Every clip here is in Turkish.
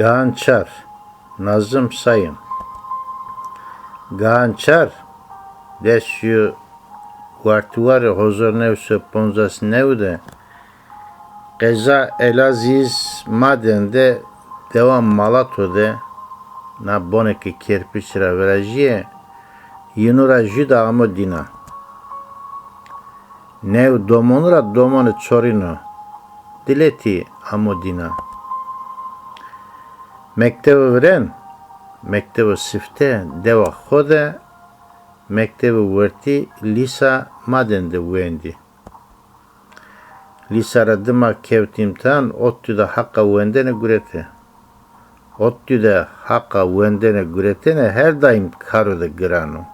Gançar Nazım Sayın. Gançar Desyu Vartuvar hozor nevse ponzas nevde Qeza Elaziz madende devam Malato'de na boneki kerpiçra verajiye Yinura juda amo dina Nev domonura domonu çorino Dileti amo dina Mektebi vren Mektebi sifte deva xode Mektebi verti lisa madende vendi. Lisa radıma kevtimtan ottu da hakka vendene gürete. Ottu da hakka vendene güretene her daim karo da grano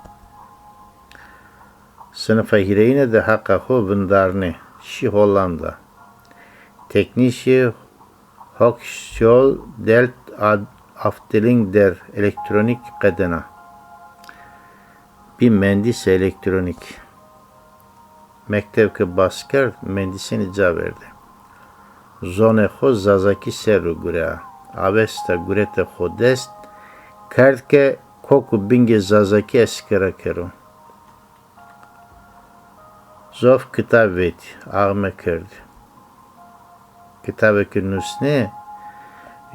Sınıfa hireyine de hakka ho vındarne Şi Hollanda. Teknische Hochschule delt ad Afdeling der elektronik kadına. Bir mühendis elektronik. Mektevke basker mühendisin icra verdi. Zone ho zazaki seru gurea. Avesta gurete ho dest. Kertke koku binge zazaki eskera keru. Zof kitap vet. Ağme kerdi. Kitabı nusne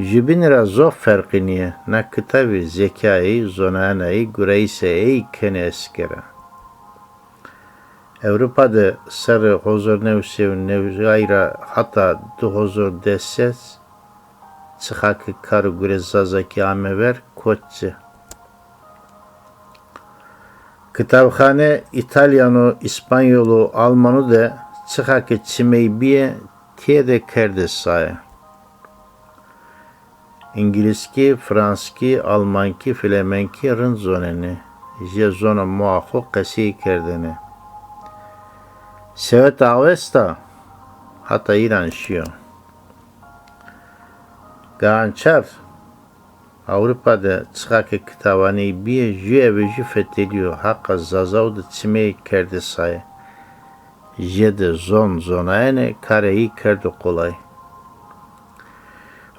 Jibin ra zof farkı niye? Na kitabı zekayı, zonanayı, gureyseyi kene eskera. Avrupa'da sarı huzur nevsev nevzayra hatta du huzur deses çıkakı karı gure zazaki amever koççı. Kitapkhane İtalyano, İspanyolu, Almanı da çıkakı çimeyi biye tiye de saye. İngilizki, Franski, Almanki, Flemenki rın zoneni. Je zona muahu qesi kerdene. Sevet Avesta hatta İran şiyo. Gançar Avrupa'da çıkakı kitabani bir jü fethediyor. Hakka zazavda çimeyi kerdi say. Jede zon zonayene kareyi kerdi kolay.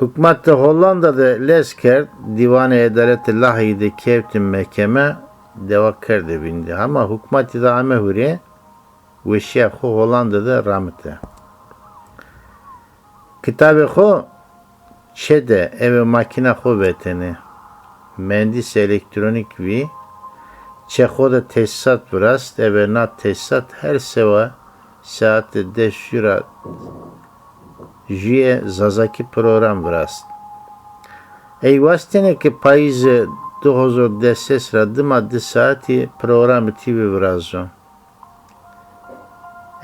Hükmette Hollanda'da Leskert Divane Edaleti Lahey'de Kevtin Mekeme Devakkerde bindi. Ama hükmeti de Amehuri ve Şeyh'u Hollanda'da Ramite. Kitabı ho çede eve makine ho veteni. Mendis elektronik vi Çekoda tesisat vrast eve na tesisat her seva saatte 5 euro جیه زازاکی پروگرام براست ای واسطینه که پاییز دو هزار دسیس را دم ادی ساعتی پروگرام تیوی برازو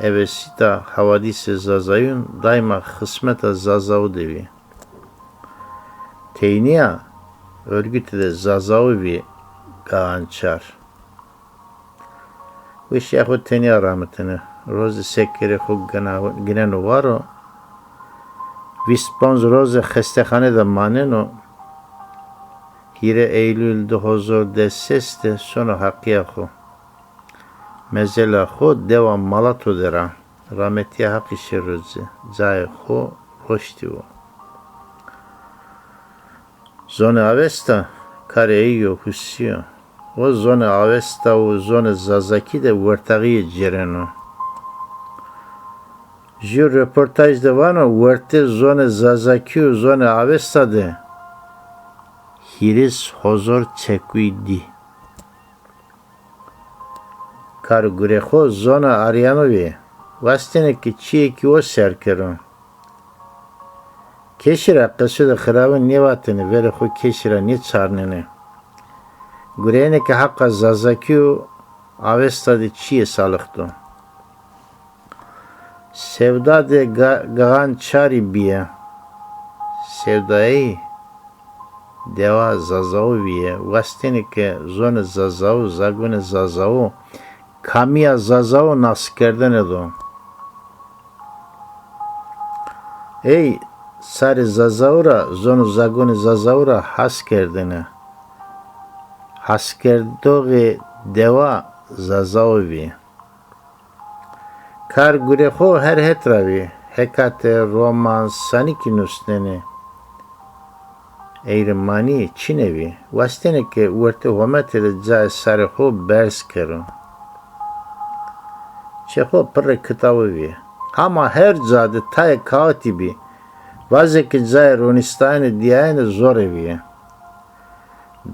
ایوه سیتا حوادیس زازایون دایما خسمت زازاو دیوی تینیا ارگیت دی زازاوی بی گانچار ویش یخو تینیا رامتنه روز سکره خو گنه نوارو ویسپانز روز خستخانه da maneno hire Eylül'de huzur deseste sonra hakkıya ho. Mezela ho devam malato dera. Rahmetiye hak işi rızı. Zay ho hoşti o. Zone avesta kareyi yo hussiyo. O zone avesta o zone zazaki de vırtağıya cereno. Ji röportaj de vano verte zone Zazakiu zone Avestade Hiris hozor çekuydi. Kar gureho zona Aryanovi Vastene ki çiye ki o serkeron. Keşira kısı da xıravın nevatını vere ho keşira ne çarnene. Gurene ki hakka Zazakiu Avestade çiye salıktı. Sevda de gançari biye. Sevdayı deva zazau biye. Vastenike zone zazau, zagune zazau. Kamia zazau naskerden edo. Ey sari zazaura, zonu zagune zazaura haskerdene. Haskerdoge deva zazau biye. Kar gureho her hetravi, hekate roman sanikinus nene. Eir mani çinevi. Vasteneke uerte hometere cae sareho bers keru. Çeho pırre kıtavı vi. Ama her cade tay katibi. Vazeki cae ronistane diyane zor evi.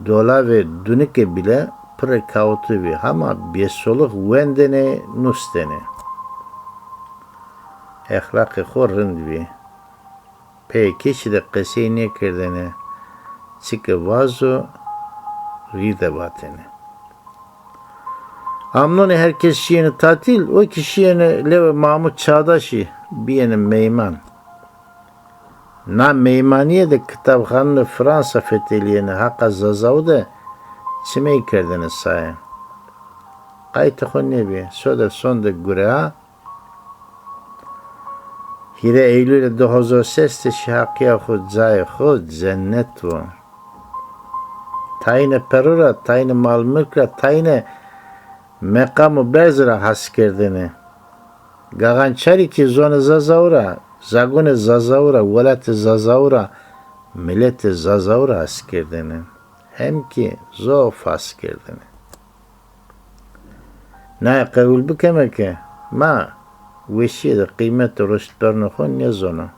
Dola ve dunike bile pırre kautu vi. Ama biesoluk wendene nustene. Horrind vi. Pe kişi de kıseyi ne kırdene. Çıkı vazo ride batene. Amnoni herkes şiini tatil, o kişiyene leve Mahmut Çağdaş'ı bir yene meyman. Na meymaniye de kitaphanını Fransa fetheliyene haka zazavu da çime kerdene saye. Kayta ne bi, söder son şakiya khud zay khud cennet bu. Tayne perura, tayne mal mülkra, tayne mekamı berzira has kerdene. Gagançari ki zone zazaura, zagune zazaura, velate zazaura, millete zazaura has kerdene. Hem ki zof has kerdene. Ne kavul bükemeke, ma وشی ده قیمت رشد برنخون نزونه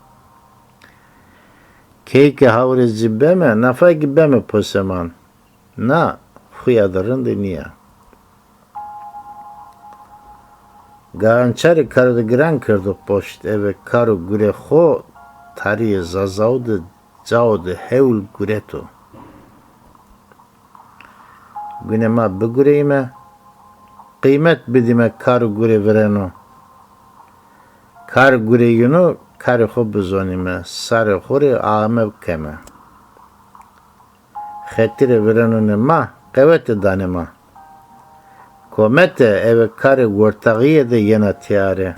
کیک هاور زبمه نفاق بمه پسمان نه خویا درند نیه Gançarı karı gran kırdı poşt eve karu gure xo tari zazaudu caudu hevl guretu. Güne ma bigureyme kıymet bidime karu gure vereno. Kar gureyunu kar xo bizonime sar xori ağame keme. Xetire verenune ma qevete danema. Komete eve kar gortagiye de yena tiyare.